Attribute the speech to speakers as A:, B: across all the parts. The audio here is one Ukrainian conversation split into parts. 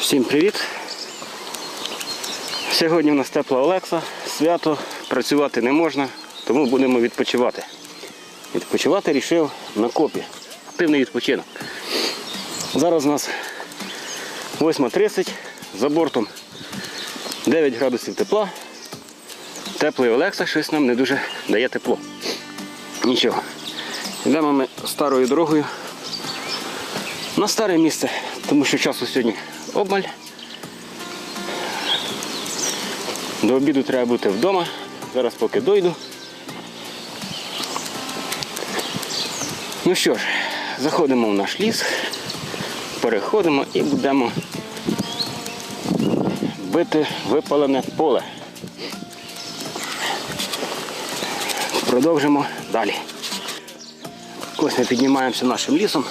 A: Всім привіт! Сьогодні у нас тепла Олекса, свято, працювати не можна, тому будемо відпочивати. Відпочивати рішив на копі. Активний відпочинок. Зараз у нас 8.30, за бортом 9 градусів тепла. Теплий Олекса щось нам не дуже дає тепло. Нічого. Йдемо ми старою дорогою на старе місце, тому що часу сьогодні обмаль. До обіду треба бути вдома. Зараз поки дойду. Ну що ж, заходимо в наш ліс, переходимо і будемо бити випалене поле. Продовжимо далі. Ось ми піднімаємося нашим лісом.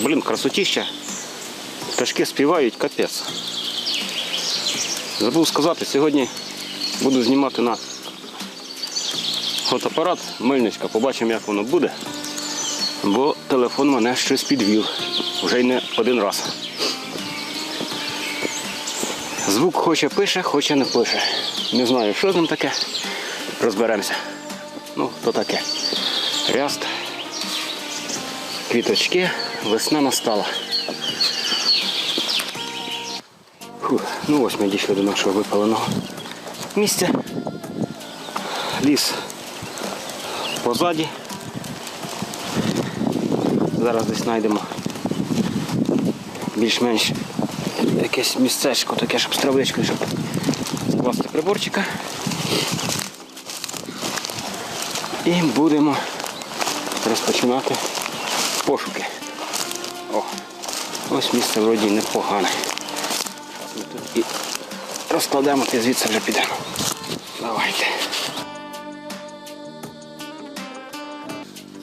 A: Блін, красотіща. Пташки співають капець. Забув сказати, сьогодні буду знімати на фотоапарат Мельничка. Побачимо, як воно буде. Бо телефон мене щось підвів. Вже й не один раз. Звук хоче пише, хоче не пише. Не знаю, що з ним таке. Розберемося. Ну, то таке. Ряст. Квіточки, весна настала. Фух, ну ось ми дійшли до нашого випаленого місця. Ліс позаді. Зараз десь знайдемо більш-менш якесь місцечко, таке, щоб з травичкою, щоб скласти приборчика. І будемо розпочинати пошуки. О, ось місце вроді непогане. Ми тут і розкладемо, і звідси вже підемо. Давайте.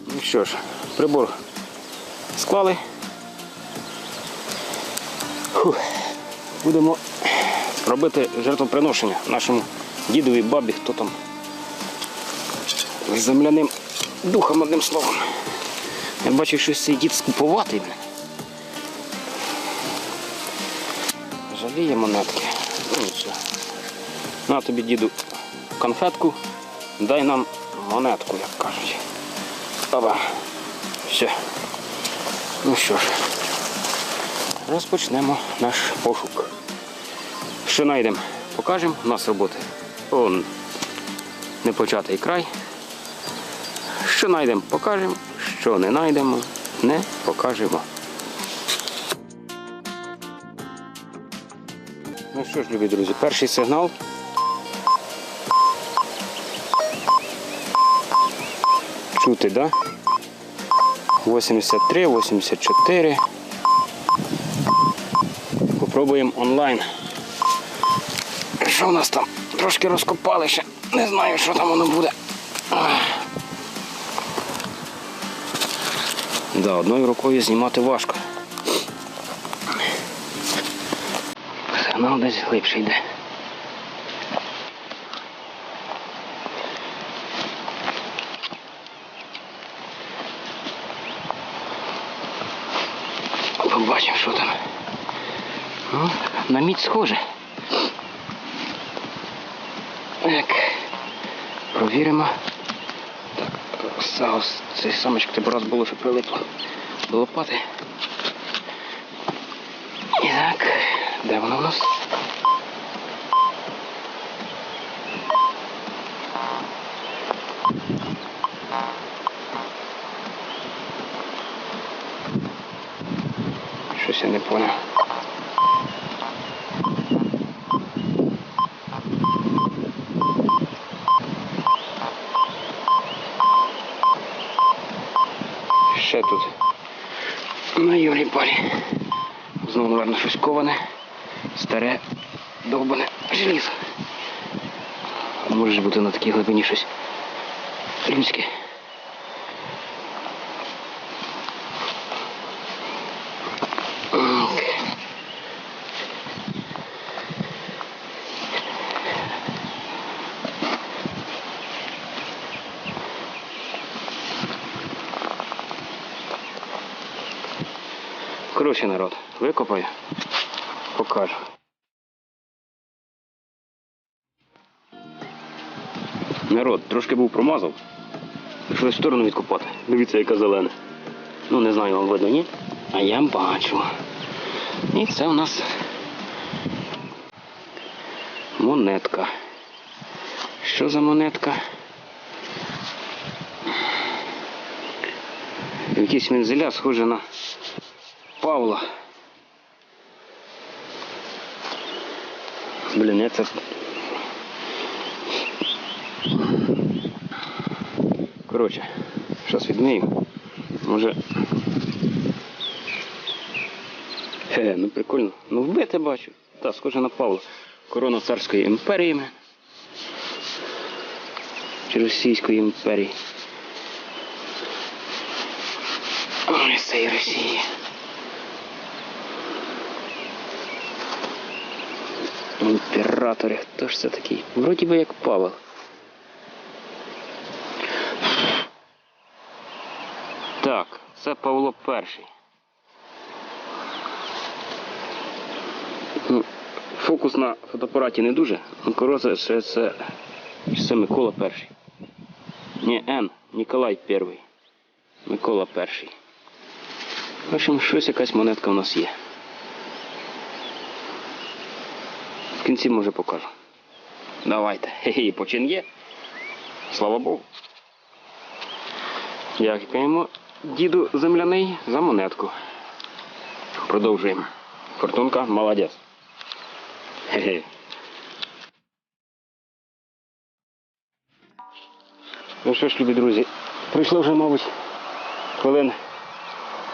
A: Ну що ж, прибор склали. Будемо робити жертвоприношення нашому дідові бабі, хто там земляним духом одним словом. Я бачу, що цей дід скупуватий. блін. Жаліє монетки. Ну, нічого. На тобі, діду, конфетку, дай нам монетку, як кажуть. Все. Ну що ж, розпочнемо наш пошук. Що знайдемо? Покажемо у нас роботи. Он непочатий край. Що знайдемо, покажемо. Що не знайдемо, не покажемо. Ну що ж, любі друзі, перший сигнал. Чути, да? 83, 84. Попробуємо онлайн. Що у нас там? Трошки розкопали ще. Не знаю, що там воно буде. Да, одною рукою знімати важко. Сигнал десь глибше йде. Побачимо, що там. Ну, на мідь схоже. Так. Провіримо. Так, ось цей самочок тебе раз було, що прилипло до лопати. І так, де воно у нас? Щось я не поняв. Ще тут на Юрій палі. Знову, мабуть, щось коване, старе, довбане желізо. Може бути на такій глибині щось людське. Коротше, народ, викопаю, покажу. Народ, трошки був промазав. Прийшлось в сторону відкопати. Дивіться, яка зелена. Ну, не знаю, вам видно, ні? А я бачу. І це у нас монетка. Що за монетка? Якийсь мензеля схоже на Павла. Блін, я це. Коротше, зараз відмию. Може. Хе, ну прикольно. Ну вбити бачу. Та, схоже на Павла. Корона царської імперії. Чи Російської імперії. Ой, цієї Росії. Імператори, хто ж це такий? Вроді би як Павел. Так, це Павло Перший. Ну, Фокус на фотоапараті не дуже. Коротше, це, це, це Микола Перший. Ні, Н. Ніколай Перший. Микола Перший. В общем, щось якась монетка у нас є. В кінці може покажу. Давайте. Хе-хе, почин є. Слава Богу. Дякуємо діду земляний за монетку. Продовжуємо. Фортунка молодець. Ну що ж, любі друзі, прийшло вже, мабуть, хвилин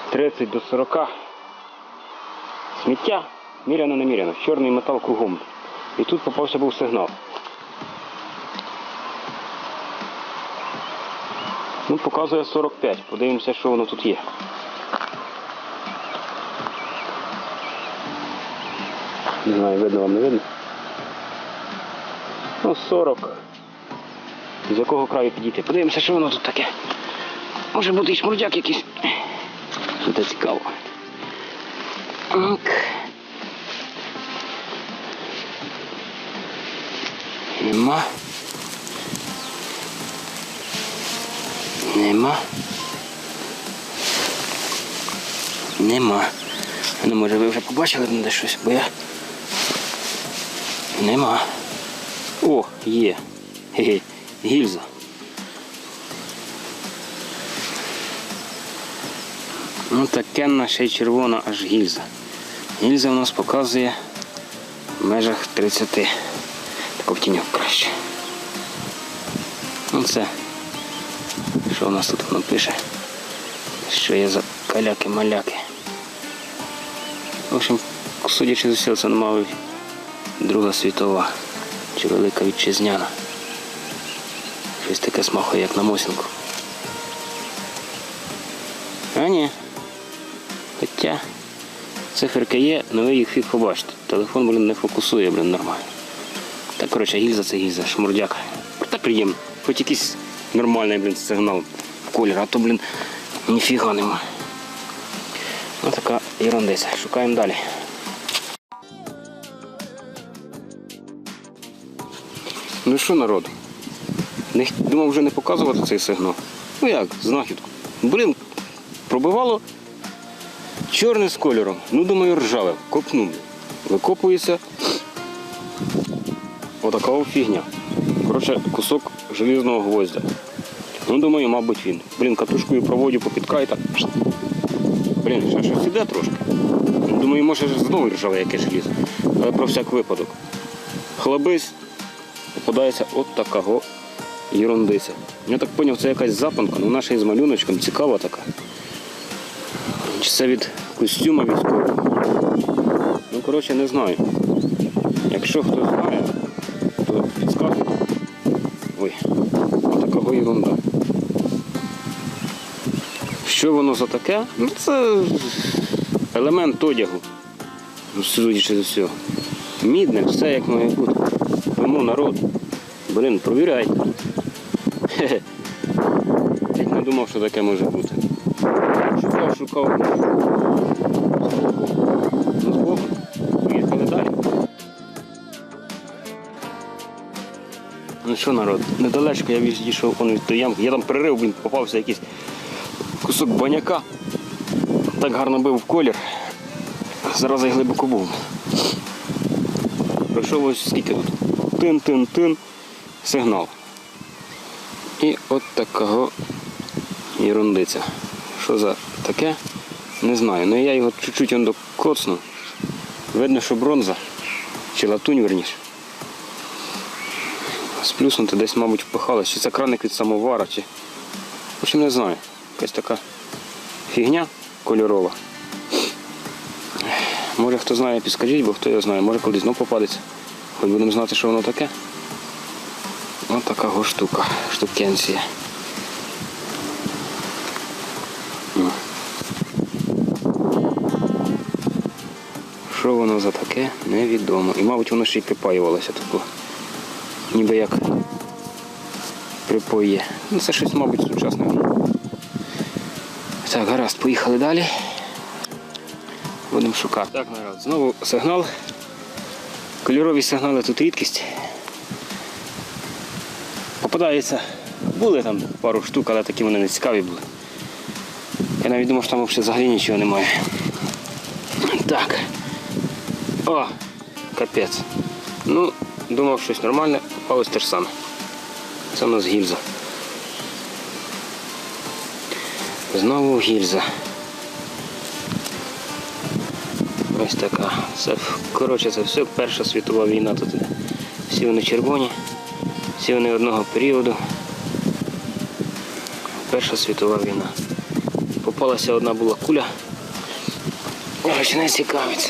A: 30 до 40. Сміття міряно не міряно. Чорний метал кругом. І тут попався був сигнал. Ну, показує 45. Подивимося, що воно тут є. Не знаю, видно вам не видно. Ну, 40. З якого краю підійти? Подивимося, що воно тут таке. Може бути і шмурдяк якийсь. Це цікаво. Так. Нема. Нема. Нема. Ну, може ви вже побачили де щось, бо я. Нема. О, є. Хе-хе. Гільза. Ну таке ще й червона аж гільза. Гільза у нас показує в межах 30. Так в тіньок краще. Ну це. Що у нас тут воно пише? Що є за каляки-маляки. В общем, судячи з усього, це мабуть Друга світова чи Велика Вітчизняна. Щось таке смахує, як на Мосінку. А ні. Хоча циферки є, але ви їх побачите. Телефон, блін, не фокусує, блін, нормально. Так, коротше, гільза це гільза, шмурдяк. Проте приємно. Хоч якийсь нормальний, блін, сигнал в колір, а то, блін, ніфіга нема. Ось така ерундиця. Шукаємо далі. Ну що, народ? Не, думав вже не показувати цей сигнал. Ну як, знахідку. Блін, пробивало чорне з кольором. Ну, думаю, ржаве. Копнув. Викопується. Отака от фігня. Коротше, кусок желізного гвоздя. Ну, думаю, мабуть, він. Блін, катушкою проводю по підкрай так. Блін, ще щось іде трошки. Думаю, може знову ржаве яке желізо. Але про всяк випадок. Хлебись, попадається от такого ерундиця. Я так зрозумів, це якась запанка, ну вона ще й з малюночком цікава така. Чи це від костюма військового? Ну, коротше, не знаю. Якщо хтось знає. Ой, отакого ерунда. Що воно за таке? Ну це елемент одягу. Судячи з усього. Мідне, все як має бути. Тому народ, блін, провіряйте. Я не думав, що таке може бути. Шукав, шукав. Що, народ, недалечко я відійшов від тої ямки. Я там перерив, блін, попався якийсь кусок баняка. Так гарно бив в колір. Зараз я глибоко був. Пройшов ось скільки тут? Тин-тин-тин. Сигнал. І от такого ерундиця. Що за таке? Не знаю. Ну я його чуть-чуть он докоцну. Видно, що бронза. Чи латунь верніше. Сплюснути десь, мабуть, впихалась. Чи це краник від самовара, чи. В общем, не знаю. Якась така фігня кольорова. Може хто знає, підскажіть, бо хто його знає, може колись знов попадеться. Хоч будемо знати, що воно таке. Ось така го штука, штукенція. Що воно за таке, невідомо. І, мабуть, воно ще й припаювалося тако. Ніби як припоє. Ну, це щось, мабуть, сучасне. Так, гаразд, поїхали далі. Будемо шукати. Так, народ, знову сигнал. Кольорові сигнали тут рідкість. Попадається. Були там пару штук, але такі вони не цікаві були. Я навіть думав, що там взагалі нічого немає. Так. О, капець. Ну, думав щось нормальне, попалось те ж саме. Це у нас гільза. Знову гільза. Ось така. Це, коротше, це все Перша світова війна тут. Всі вони червоні, всі вони одного періоду. Перша світова війна. Попалася одна була куля. Ось не цікавиться.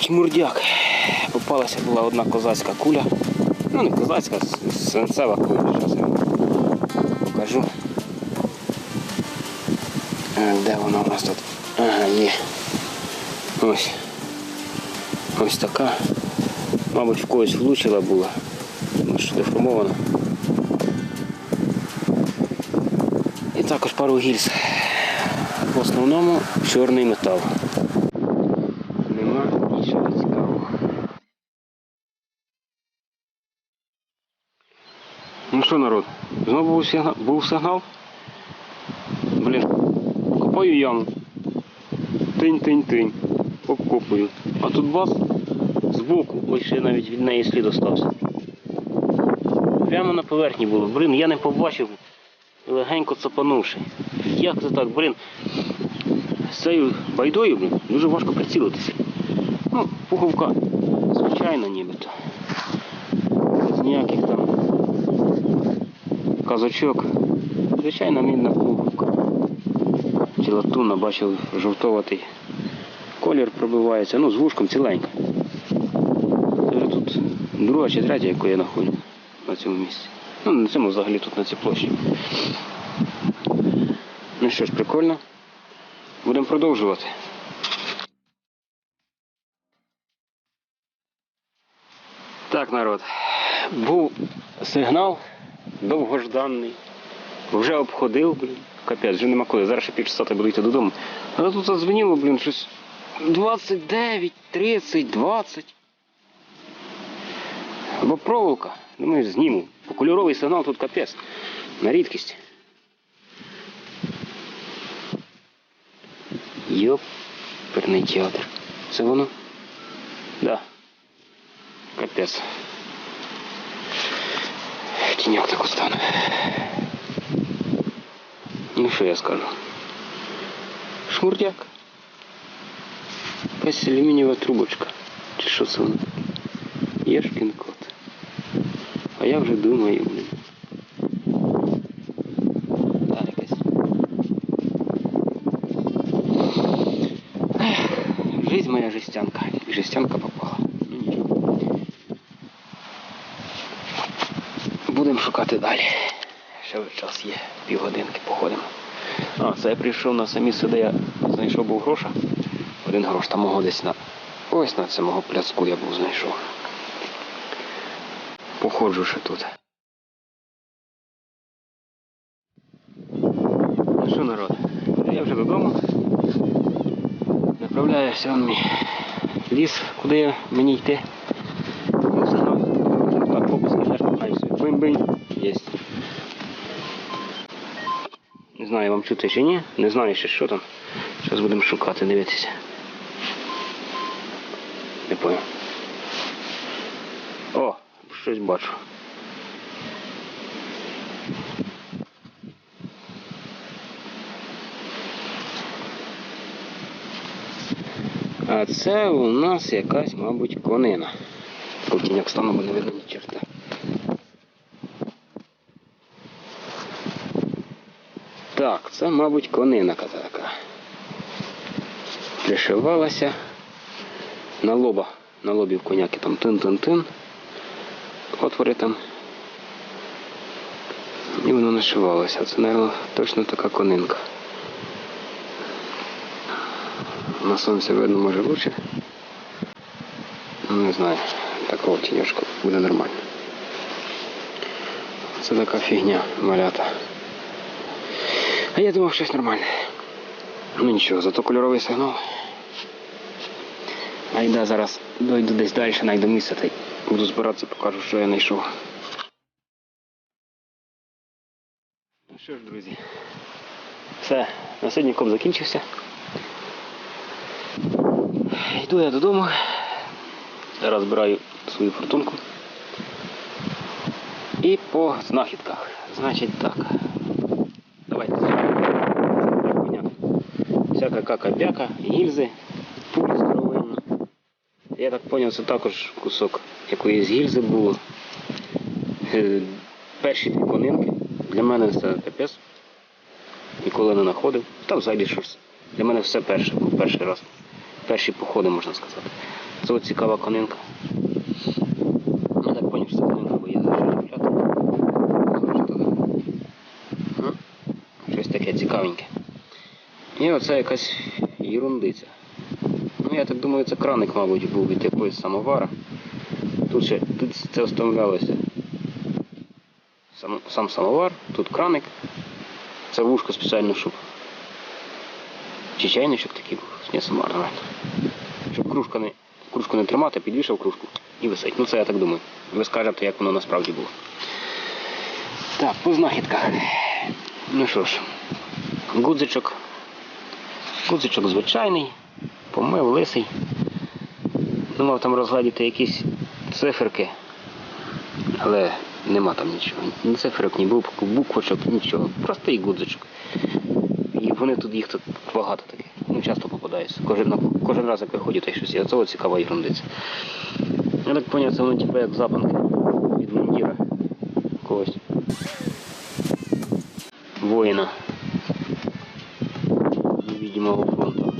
A: Чмурдяк. Попалася була одна козацька куля. Ну не козацька, свинцева куля. Зараз я вам покажу. Е, Де вона у нас тут? Ага, є. Ось. Ось така. Мабуть, в когось влучила була. Тому що деформована. І також пару гільз. В основному чорний метал. Нема нічого цікавого. Ну що, народ, знову був сигнал. Був сигнал. Блін, копаю яму. Тинь-тинь-тинь. Обкопую. А тут бас збоку, ось ще навіть від неї слід остався. Прямо на поверхні було. Блін, я не побачив, легенько цапанувши. Як це так, блін? З цією байдою, блін, дуже важко прицілитися. Ну, пуховка, звичайно, нібито. Без ніяких там казочок. Звичайна мідна пуховка. Чи латунна, бачив, жовтоватий колір пробивається, ну з вушком ціленька. Це вже тут друга чи третя, яку я знаходжу на цьому місці. Ну, на цьому взагалі тут на цій площі. Ну що ж, прикольно. Будемо продовжувати. Так, народ. Був сигнал довгожданий. Вже обходив, блін. Капець, вже нема коли. Зараз ще півчаса буду йти додому. Але тут задзвеніло, блін, щось 29, 30, 20. Або проволока. Думаю, зніму. Бо кольоровий сигнал тут капець. На рідкість. Йоперний театр. Це воно? Да. Капець. Тіньок так остану. Ну що я скажу? Шмурдяк. Якась алюмінієва трубочка. Чи що це воно таке? Єшкін кот. А я вже думаю, блін. Да, якась. Ех, Жизнь моя жестянка. І жестянка попала. Ну нічого. Шукати далі. Ще час є, півгодинки походимо. А, це я прийшов на самі сюди, я знайшов був гроша. Один грош там мого десь на. Ось на цьому пляцку я був знайшов. Походжу ще тут. Ну що, народ? Я вже додому. Направляюся в мій ліс, куди мені йти. Ну, Сигнал. Так, фокус не шукаєшся. Бим-бим. Єсть. Не знаю, вам чути чи ні. Не знаю ще що там. Зараз будемо шукати, дивитися. Не понял. О, щось бачу. А це у нас якась, мабуть, конина. Кутіньок стану, бо не видно ні черта. Так, це, мабуть, конина така. Пришивалася на лоба. На лобі в коняки там тин-тин-тин. Отвори там. І воно нашивалося. Це, мабуть, точно така конинка. На сонці видно може лучше. Ну, не знаю. Такого тіньошку буде нормально. Це така фігня малята. А я думав щось нормальне. Ну нічого, зато кольоровий сигнал. А йде зараз дойду десь далі, знайду місце та й буду збиратися, покажу, що я знайшов. Ну що ж, друзі. Все, на сьогодні коп закінчився. Йду я додому. Зараз збираю свою фортунку. І по знахідках. Значить так. Давайте. Всяка кака-бяка, гільзи, пулі здоровенні. Я так зрозумів, це також кусок якоїсь гільзи було. Е, Перші дві конинки. Для мене це капець. Ніколи не знаходив. Та взагалі щось. Для мене все перше, був перший раз. Перші походи, можна сказати. Це от цікава конинка. Я так зрозумів, що це конинка, бо є за що чіпляти. Коротше, то так. Ну, Щось таке цікавеньке. І оце якась ерундиця. Ну, я так думаю, це краник, мабуть, був від якогось самовара. Тут ще тут це встановлялося. Сам, сам самовар, тут краник. Це вушко спеціально, щоб. Чи чайничок такий був, не самовар. Щоб кружка не, кружку не тримати, підвішав кружку і висить. Ну це я так думаю. Ви скажете, як воно насправді було. Так, по знахідках. Ну що ж, гудзичок. Гудзичок звичайний, помив лисий. Думав там розглядіти якісь циферки, але нема там нічого. Ні циферок, ні буквочок, нічого. Простий гудзичок. І вони тут їх тут багато таких. Ну, часто попадаються. Кожен, кожен раз, як виходять, та щось є. Це цікава ерундиця. Я так зрозумів, це воно типу як запанки від мундіра когось. Воїна. Невидимого фронту.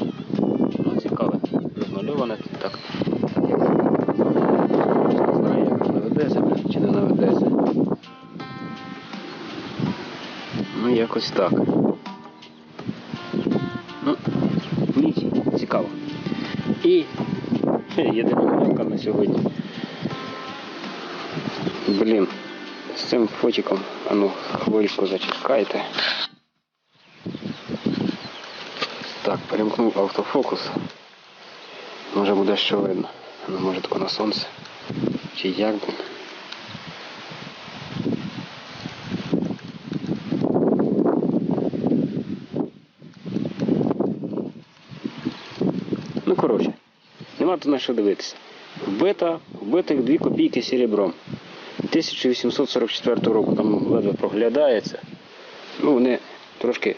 A: Ну, цікаве. Розмальоване тут так. Не знаю, як наведеться чи не наведеться. Ну, якось так. Ну, ніч, цікаво. І єдина малюнка на сьогодні. Блін, з цим фотиком, а ну, хвильку зачекайте. Так, перемкнув автофокус. Може буде що видно. Ну, може тако на сонце. Чи як би. Ну, коротше, нема тут на що дивитися. Вбита, вбитих 2 копійки серебром. 1844 року там ледве проглядається. Ну, вони трошки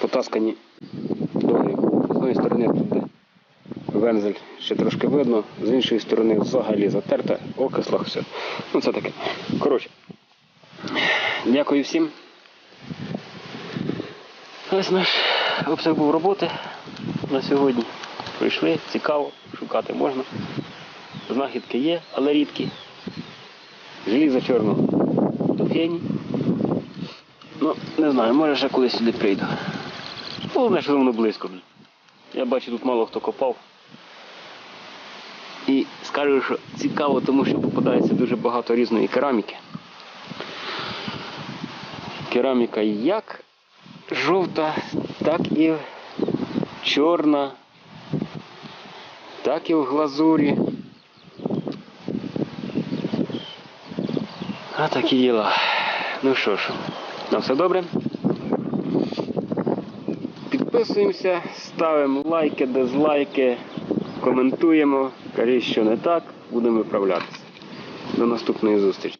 A: потаскані довгий. З однієї сторони тут вензель ще трошки видно, з іншої сторони взагалі затерта, окислах все. Ну це таке. Коротше. Дякую всім. Ось наш обсяг був роботи на сьогодні. Прийшли, цікаво, шукати можна. Знахідки є, але рідкі. Желізо чорного до фені. Не знаю, може ще колись сюди прийду. Головне, що воно близько. Я бачу, тут мало хто копав. І скажу, що цікаво, тому що попадається дуже багато різної кераміки. Кераміка як жовта, так і чорна, так і в глазурі. А такі діла. Ну що ж, на все добре. Підписуємося, ставимо лайки, дизлайки, коментуємо. Кажіть, що не так, будемо виправлятися. До наступної зустрічі.